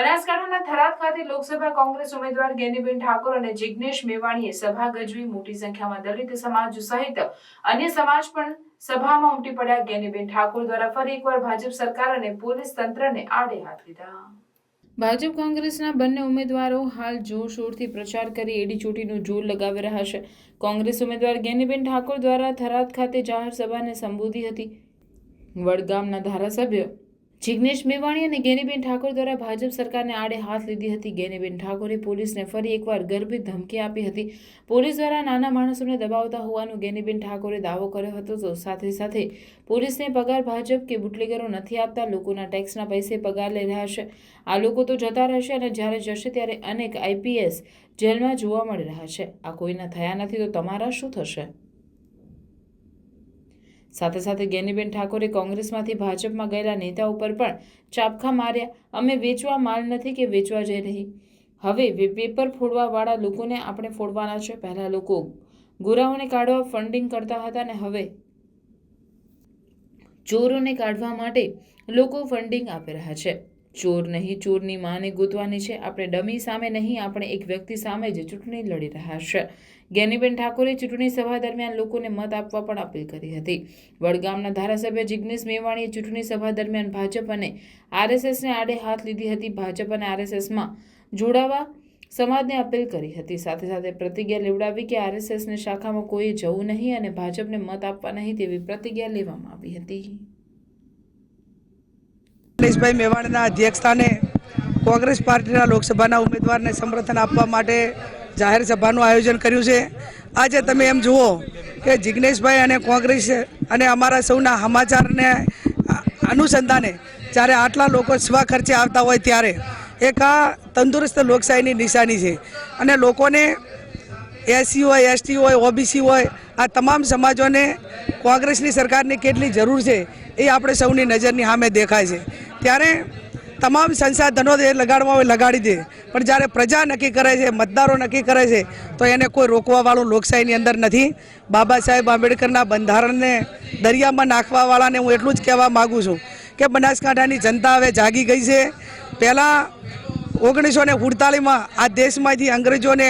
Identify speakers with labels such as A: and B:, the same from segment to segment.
A: બનાસકાંઠાના થરાદ ખાતે લોકસભા કોંગ્રેસ ઉમેદવાર ગેનીબેન ઠાકોર અને જિગ્નેશ મેવાણીએ સભા ગજવી મોટી સંખ્યામાં દલિત સમાજ સહિત અન્ય સમાજ પણ સભામાં ઉમટી પડ્યા. ગેનીબેન ઠાકોર દ્વારા ફરી એકવાર ભાજપ સરકાર અને પોલીસ તંત્રને આડે હાથ લીધા. ભાજપ કોંગ્રેસના બંને ઉમેદવારો હાલ જોરશોરથી પ્રચાર કરી એડી ચોટીનું જોર લગાવી રહ્યા છે. કોંગ્રેસ ઉમેદવાર ગેનીબેન ઠાકોર દ્વારા થરાદ ખાતે જાહેર સભાને સંબોધી હતી. વડગામના ધારાસભ્ય જિગ્નેશ મેવાણી અને ગેનીબેન ઠાકોર દ્વારા ભાજપ સરકારને આડે હાથ લીધી હતી. ગેનીબેન ઠાકોરે પોલીસને ફરી એકવાર ગર્ભિત ધમકી આપી હતી. પોલીસ દ્વારા નાના માણસોને દબાવતા હોવાનું ગેનીબેન ઠાકોરે દાવો કર્યો હતો. તો સાથે સાથે પોલીસને પગાર ભાજપ કે બુટલેગરો નથી આપતા, લોકોના ટેક્સના પૈસે પગાર લઈ રહ્યા છે. આ લોકો તો જતા રહેશે અને જ્યારે જશે ત્યારે અનેક આઈપીએસ જેલમાં જોવા મળી રહ્યા છે. આ કોઈના થયા નથી તો તમારા શું થશે? સાથે સાથે ગેનીબેન ઠાકોરે કોંગ્રેસમાંથી ભાજપમાં ગયેલા નેતા ઉપર પણ ચાપખા માર્યા. અમે વેચવા માલ નથી કે વેચવા જઈ રહી. હવે પેપર ફોડવાવાળા લોકોને આપણે ફોડવાના છે પહેલાં લોકો. ગોરાઓને કાઢવા ફંડિંગ કરતા હતા ને હવે ચોરોને કાઢવા માટે લોકો ફંડિંગ આપી રહ્યા છે. ચોર નહીં, ચોરની માને ગોતવાની છે. આપણે ડમી સામે નહીં, આપણે એક વ્યક્તિ સામે જ ચૂંટણી લડી રહ્યા છે. જ્ઞાનીબેન ઠાકોરે ચૂંટણી સભા દરમિયાન લોકોને મત આપવા પણ અપીલ કરી હતી. વડગામના ધારાસભ્ય જિગ્નેશ મેવાણીએ ચૂંટણી સભા દરમિયાન ભાજપ અને આરએસએસને આડે હાથ લીધી હતી. ભાજપ અને આરએસએસમાં જોડાવા સમાજને અપીલ કરી હતી. સાથે સાથે પ્રતિજ્ઞા લેવડાવી કે આરએસએસની શાખામાં કોઈ જવું નહીં અને ભાજપને મત આપવા નહીં તેવી પ્રતિજ્ઞા લેવામાં આવી હતી.
B: ગણેશભાઈ મેવાણીના અધ્યક્ષસ્થાને કોંગ્રેસ પાર્ટીના લોકસભાના ઉમેદવારને સમર્થન આપવા માટે જાહેર સભાનું આયોજન કર્યું છે. આજે તમે એમ જુઓ કે જિગ્નેશભાઈ અને કોંગ્રેસ અને અમારા સૌના સમાચારને અનુસંધાને જ્યારે આટલા લોકો સ્વખર્ચે આવતા હોય ત્યારે એક આ તંદુરસ્ત લોકશાહીની નિશાની છે. અને લોકોને એસસી હોય, એસટી હોય, ઓબીસી હોય, આ તમામ સમાજોને કોંગ્રેસની સરકારની કેટલી જરૂર છે એ આપણે સૌની નજરની સામે દેખાય છે. ત્યારે તમામ સંસાધનો એ લગાડવા હોય લગાડી દે. પણ જ્યારે પ્રજા નક્કી કરે છે, મતદારો નક્કી કરે છે, તો એને કોઈ રોકવાવાળું લોકશાહીની અંદર નથી. બાબા સાહેબ આંબેડકરના બંધારણને દરિયામાં નાખવાવાળાને હું એટલું જ કહેવા માગું છું કે બનાસકાંઠાની જનતા હવે જાગી ગઈ છે. પહેલાં ઓગણીસો ને સુડતાલીસમાં આ દેશમાંથી અંગ્રેજોને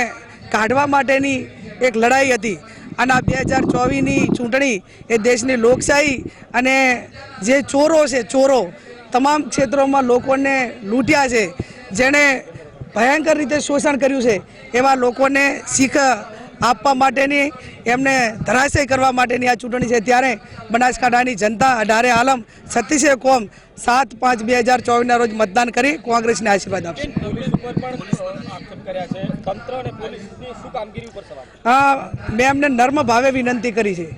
B: કાઢવા માટેની એક લડાઈ હતી અને આ બે હજાર ચોવીસની ચૂંટણી એ દેશની લોકશાહી અને જે ચોરો છે, ચોરો તમામ ક્ષેત્રોમાં લોકોને લૂંટ્યા છે જેણે ભયંકર રીતે શોષણ કર્યું છે એવા લોકોને શીખ આપવા માટેની એમને ધરાશય કરવા માટેની આ ચૂંટણી છે. ત્યારે બનાસકાંઠાની જનતા અઢારે આલમ છત્રીસે કોમ સાત પાંચ બે હજાર ચોવીસના રોજ મતદાન કરી કોંગ્રેસને આશીર્વાદ આપશે. હા મેં એમને નર્મ ભાવે વિનંતી કરી છે.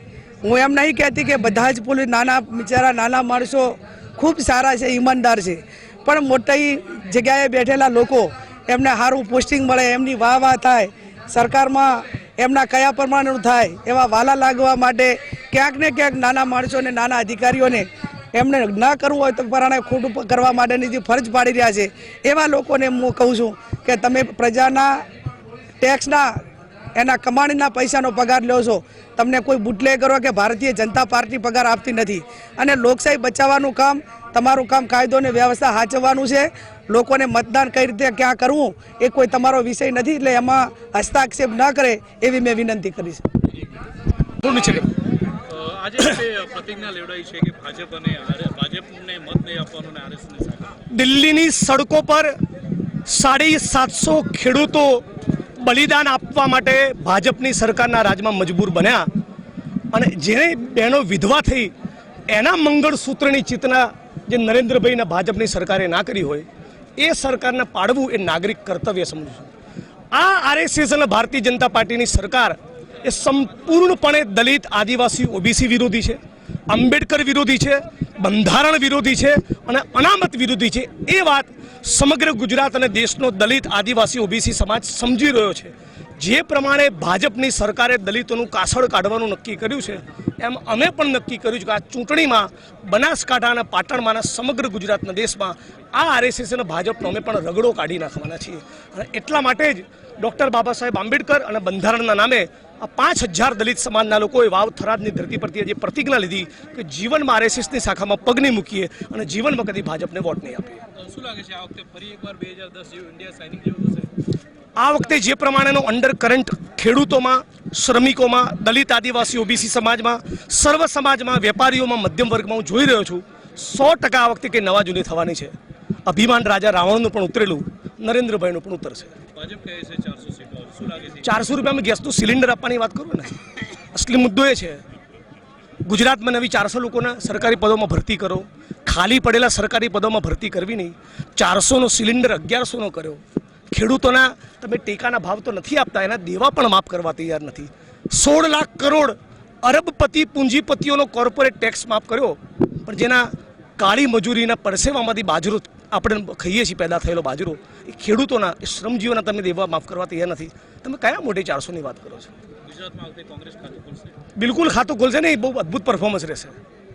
B: હું એમ નહીં કહેતી કે બધા જ પોલીસ નાના બિચારા નાના માણસો ખૂબ સારા છે, ઈમાનદાર છે. પણ મોટી જગ્યાએ બેઠેલા લોકો એમને સારું પોસ્ટિંગ મળે, એમની વાહ વાહ થાય. સરકારમાં એમના કયા પ્રમાણેનું થાય, એવા વાલા લાગવા માટે ક્યાંક ને ક્યાંક નાના માણસોને, નાના અધિકારીઓને એમને ન કરવું હોય તો પરાણે ખોટું કરવા માટેની જે ફરજ પાડી રહ્યા છે, એવા લોકોને હું કહું છું કે તમે પ્રજાના ટેક્સના એના કમાણીના પૈસાનો પગાર લો છો. તમને કોઈ બુટલે કરો કે ભારતીય જનતા પાર્ટી પગાર આપતી નથી. અને લોકશાહી બચાવવાનું કામ તમારું કામ કાયદો અને વ્યવસ્થા સાચવવાનું છે. લોકોને મતદાન કઈ રીતે ક્યાં કરવું એ કોઈ તમારો વિષય નથી એટલે એમાં હસ્તાક્ષેપ ન કરે એવી મેં વિનંતી કરી છે?
C: આજે પ્રતિજ્ઞા લેવડાવી છે કે ભાજપ અને ભાજપને મત નહીં આપવાનો અને આરએસને સાથ આપવાનો.
D: દિલ્હીની સડકો પર સાડી સાતસો ખેડૂતો બલિદાન આપવા માટે ભાજપની સરકારના રાજમાં મજબૂર બન્યા. અને જેને બહેનો વિધવા થઈ એના મંગળસૂત્રની ચેતના જે નરેન્દ્રભાઈના ભાજપની સરકારે ના કરી હોય, એ સરકારને પાડવું એ નાગરિક કર્તવ્ય સમજું છું. આ આરએસએસ અને ભારતીય જનતા પાર્ટીની સરકાર એ સંપૂર્ણપણે દલિત, આદિવાસી, ઓબીસી વિરોધી છે, આંબેડકર વિરોધી છે બંધારણ વિરોધી છે અને અનામત વિરોધી છે. એ વાત સમગ્ર ગુજરાત અને દેશનો દલિત આદિવાસી ઓબીસી સમાજ સમજી રહ્યો છે. જે પ્રમાણે ભાજપની સરકારે દલિતોનું કાસળ કાઢવાનું નક્કી કર્યું છે, એમ અમે પણ નક્કી કર્યું છે કે આ ચૂંટણીમાં બનાસકાંઠા અને પાટણમાંના સમગ્ર ગુજરાતના દેશમાં આ આરએસએસ અને ભાજપનો અમે પણ રગડો કાઢી નાખવાના છીએ. અને એટલા માટે જ ડૉક્ટર બાબા સાહેબ આંબેડકર અને બંધારણના નામે આ પાંચ હજાર દલિત સમાજના લોકોએ વાવ થરાદની ધરતી પરથી જે પ્રતિજ્ઞા લીધી કે જીવનમાં આરએસએસની શાખામાં પગ નહીં મૂકીએ અને જીવનમાં કદી ભાજપને વોટ નહીં આપીએ.
C: શું લાગે છે આ વખતે ફરી એકવાર બે હજાર દસ જેવું ઇન્ડિયા સાઇનિંગ જેવું થશે?
D: આ વખતે જે પ્રમાણેનો અંડર કરંટ ખેડૂતોમાં શ્રમિકોમાં દલિત આદિવાસી ઓબીસી સમાજમાં સર્વ સમાજમાં વેપારીઓમાં મધ્યમ વર્ગમાં હું જોઈ રહ્યો છું સો ટકા આ વખતે કંઈ નવા જૂની થવાની છે. અભિમાન રાજા રાવણનું પણ ઉતરેલું નરેન્દ્રભાઈનું પણ ઉતરશે.
C: છે ચારસો
D: રૂપિયામાં ગેસનું સિલિન્ડર આપવાની વાત કરું ને? અસલી મુદ્દો એ છે, ગુજરાતમાં નવી ચારસો લોકોના સરકારી પદોમાં ભરતી કરો. ખાલી પડેલા સરકારી પદોમાં ભરતી કરવી નહીં. ચારસોનો સિલિન્ડર અગિયારસોનો કર્યો. ખેડૂતોના તમે ટેકાના ભાવ તો નથી આપતા, એના દેવા પણ માફ કરવા તૈયાર નથી. સોળ લાખ કરોડ અરબપતિ પૂંજીપતિઓનો કોર્પોરેટ ટેક્સ માફ કર્યો, પણ જેના કાળી મજૂરીના પરસેવામાંથી બાજરો આપણે ખાઈએ છીએ પેદા થયેલો બાજરો એ ખેડૂતોના એ શ્રમજીવીઓના તમે દેવા માફ કરવા તૈયાર નથી. તમે કયા મોટી ચારસોની વાત કરો છો? બિલકુલ ખાતું ખોલશે ને એ બહુ અદ્ભુત પરફોર્મન્સ રહેશે.